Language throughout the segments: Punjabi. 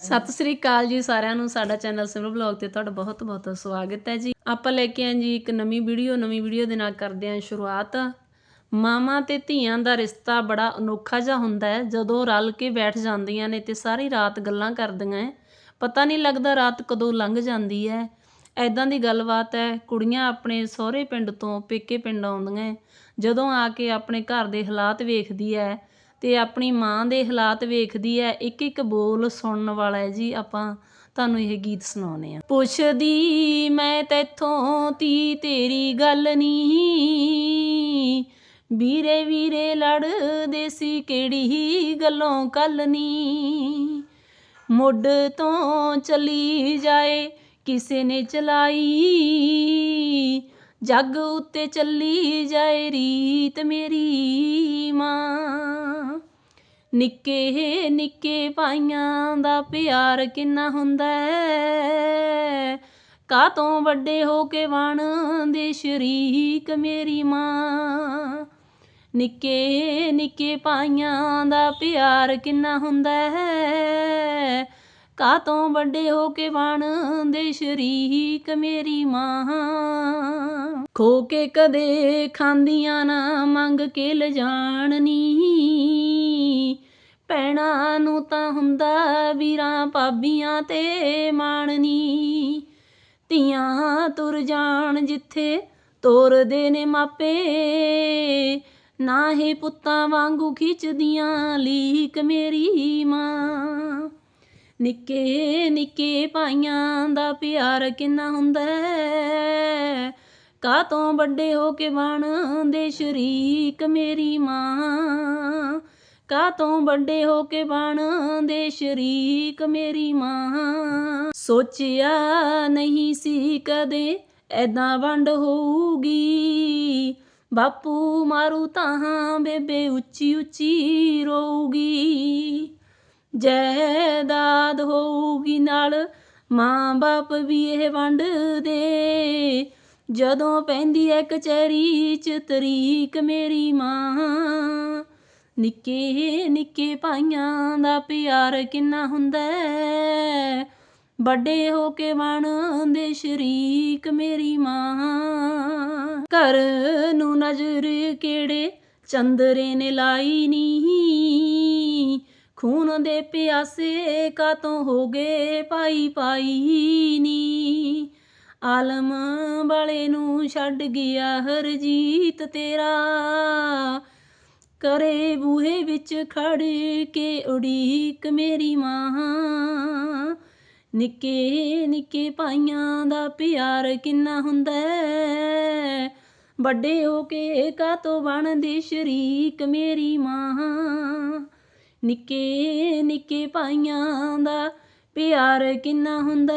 ਸਤਿ ਸ੍ਰੀ ਅਕਾਲ ਜੀ ਸਾਰਿਆਂ ਨੂੰ, ਸਾਡਾ ਚੈਨਲ ਸਿਮਰ ਬਲੌਗ ਤੇ ਤੁਹਾਡਾ ਬਹੁਤ ਬਹੁਤ ਸਵਾਗਤ ਹੈ ਜੀ। ਆਪਾਂ ਲੈ ਕੇ ਆਏ ਜੀ ਇੱਕ ਨਵੀਂ ਵੀਡੀਓ ਨਵੀਂ ਵੀਡੀਓ ਦੇ ਨਾਲ ਕਰਦੇ ਹਾਂ ਸ਼ੁਰੂਆਤ। ਮਾਵਾਂ ਤੇ ਧੀਆਂ ਦਾ ਰਿਸ਼ਤਾ ਬੜਾ ਅਨੋਖਾ ਜਿਹਾ ਹੁੰਦਾ ਹੈ। ਜਦੋਂ ਰਲ ਕੇ ਬੈਠ ਜਾਂਦੀਆਂ ਨੇ ਤੇ ਸਾਰੀ ਰਾਤ ਗੱਲਾਂ ਕਰਦੀਆਂ ਹੈ, ਪਤਾ ਨਹੀਂ ਲੱਗਦਾ ਰਾਤ ਕਦੋਂ ਲੰਘ ਜਾਂਦੀ ਹੈ। ਐਦਾਂ ਦੀ ਗੱਲਬਾਤ ਹੈ, ਕੁੜੀਆਂ ਆਪਣੇ ਸਹੁਰੇ ਪਿੰਡ ਤੋਂ ਪੇਕੇ ਪਿੰਡ ਆਉਂਦੀਆਂ ਜਦੋਂ ਆ ਕੇ ਆਪਣੇ ਘਰ ਦੇ ਹਾਲਾਤ ਵੇਖਦੀ ਹੈ ਅਤੇ ਆਪਣੀ ਮਾਂ ਦੇ ਹਾਲਾਤ ਵੇਖਦੀ ਹੈ ਇੱਕ ਇੱਕ ਬੋਲ ਸੁਣਨ ਵਾਲਾ ਹੈ ਜੀ। ਆਪਾਂ ਤੁਹਾਨੂੰ ਇਹ ਗੀਤ ਸੁਣਾਉਂਦੇ ਹਾਂ। ਪੁੱਛਦੀ, ਮੈਂ ਤੈਥੋਂ ਤੀ, ਤੇਰੀ ਗੱਲ ਨਹੀਂ। ਵੀਰੇ ਵੀਰੇ ਲੜਦੇ ਸੀ ਕਿਹੜੀ ਗੱਲੋਂ ਕੱਲ ਨੀ ਮੁੱਢ ਤੋਂ ਚਲੀ ਜਾਏ, ਕਿਸੇ ਨੇ ਚਲਾਈ। ਜੱਗ ਉੱਤੇ ਚੱਲੀ ਜਾਏ ਰੀਤ ਮੇਰੀ ਮਾਂ। ਨਿੱਕੇ ਨਿੱਕੇ ਭਾਈਆਂ ਦਾ ਪਿਆਰ ਕਿੰਨਾ ਹੁੰਦਾ ਹੈ? ਕਾਤੋਂ ਵੱਡੇ ਹੋ ਕੇ ਬਣ ਦੇ ਸ਼ਰੀਕ ਮੇਰੀ ਮਾਂ? ਨਿੱਕੇ ਨਿੱਕੇ ਭਾਈਆਂ ਦਾ ਪਿਆਰ ਕਿੰਨਾ ਹੁੰਦਾ ਹੈ? ਕਾਤੋਂ ਵੱਡੇ ਹੋ ਕੇ ਬਣ ਦੇ ਸ਼ਰੀਕ ਮੇਰੀ ਮਾਂ? ਖੋ ਕੇ ਕਦੇ ਖਾਂਦੀਆਂ ਨਾ, ਮੰਗ ਕੇ ਲਿਜਾਣ ਨੀ ਭੈਣਾਂ ਨੂੰ ਤਾਂ ਹੁੰਦਾ ਵੀਰਾਂ ਭਾਬੀਆਂ ਤੇ ਮਾਣਨੀ। ਧੀਆਂ ਤੁਰ ਜਾਣ ਜਿੱਥੇ ਤੋਰਦੇ ਨੇ ਮਾਪੇ। ਨਾ ਹੀ ਪੁੱਤਾਂ ਵਾਂਗੂ ਖਿੱਚਦੀਆਂ ਲੀਕ ਮੇਰੀ ਮਾਂ। ਨਿੱਕੇ ਨਿੱਕੇ ਭਾਈਆਂ ਦਾ ਪਿਆਰ ਕਿੰਨਾ ਹੁੰਦਾ ਹੈ। ਕਾਤੋਂ ਵੱਡੇ ਹੋ ਕੇ ਬਣ ਦੇ ਸ਼ਰੀਕ ਮੇਰੀ ਮਾਂ। ਕਾਤੋਂ ਵੱਡੇ ਹੋ ਕੇ ਬਣ ਦੇ ਸ਼ਰੀਕ ਮੇਰੀ ਮਾਂ? ਸੋਚਿਆ ਨਹੀਂ ਸੀ ਕਦੇ ਐਦਾਂ ਵੰਡ ਹੋਊਗੀ। ਬਾਪੂ ਮਾਰੂ ਤਾਂ ਬੇਬੇ ਉੱਚੀ ਉੱਚੀ ਰੋਊਗੀ। ਜਾਇਦਾਦ ਹੋਊਗੀ ਨਾਲ ਮਾਂ ਬਾਪ ਵੀ ਇਹ ਵੰਡ ਦੇ। ਜਦੋਂ ਪੈਂਦੀ ਐ ਕਚਹਿਰੀ ਚ ਤਰੀਕ ਮੇਰੀ ਮਾਂ। ਨਿੱਕੇ ਨਿੱਕੇ ਭਾਈਆਂ ਦਾ ਪਿਆਰ ਕਿੰਨਾ ਹੁੰਦਾ ਵੱਡੇ ਹੋ ਕੇ ਬਣਦੇ ਸ਼ਰੀਕ ਮੇਰੀ ਮਾਂ। ਘਰ ਨੂੰ ਨਜ਼ਰ ਕਿਹੜੇ ਚੰਦਰੇ ਨੇ ਲਾਈ ਨੀ। ਖੂਨ ਦੇ ਪਿਆਸੇ ਕਾਤੋਂ ਹੋ ਗਏ ਪਾਈ ਪਾਈ ਨੀ। ਆਲਮ ਵਾਲੇ ਨੂੰ ਛੱਡ ਗਿਆ ਹਰਜੀਤ ਤੇਰਾ। ਕਰੇ ਬੂਹੇ ਵਿੱਚ ਖੜ ਕੇ ਉਡੀਕ ਮੇਰੀ ਮਾਂ। ਨਿੱਕੇ ਨਿੱਕੇ ਭਾਈਆਂ ਦਾ ਪਿਆਰ ਕਿੰਨਾ ਹੁੰਦਾ ਵੱਡੇ ਹੋ ਕੇ ਕਾਤੋਂ ਬਣਦੇ ਸ਼ਰੀਕ ਮੇਰੀ ਮਾਂ। ਨਿੱਕੇ ਨਿੱਕੇ ਭਾਈਆਂ ਦਾ ਪਿਆਰ ਕਿੰਨਾ ਹੁੰਦਾ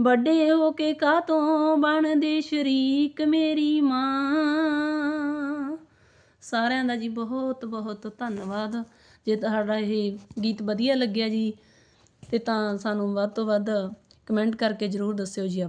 ਵੱਡੇ ਹੋ ਕੇ ਕਾਤੋਂ ਬਣਦੇ ਸ਼ਰੀਕ ਮੇਰੀ ਮਾਂ। ਸਾਰਿਆਂ ਦਾ ਜੀ ਬਹੁਤ ਬਹੁਤ ਧੰਨਵਾਦ। ਜੇ ਤੁਹਾਡਾ ਇਹ ਗੀਤ ਵਧੀਆ ਲੱਗਿਆ ਜੀ ਅਤੇ ਤਾਂ ਸਾਨੂੰ ਵੱਧ ਤੋਂ ਵੱਧ ਕਮੈਂਟ ਕਰਕੇ ਜਰੂਰ ਦੱਸਿਓ ਜੀ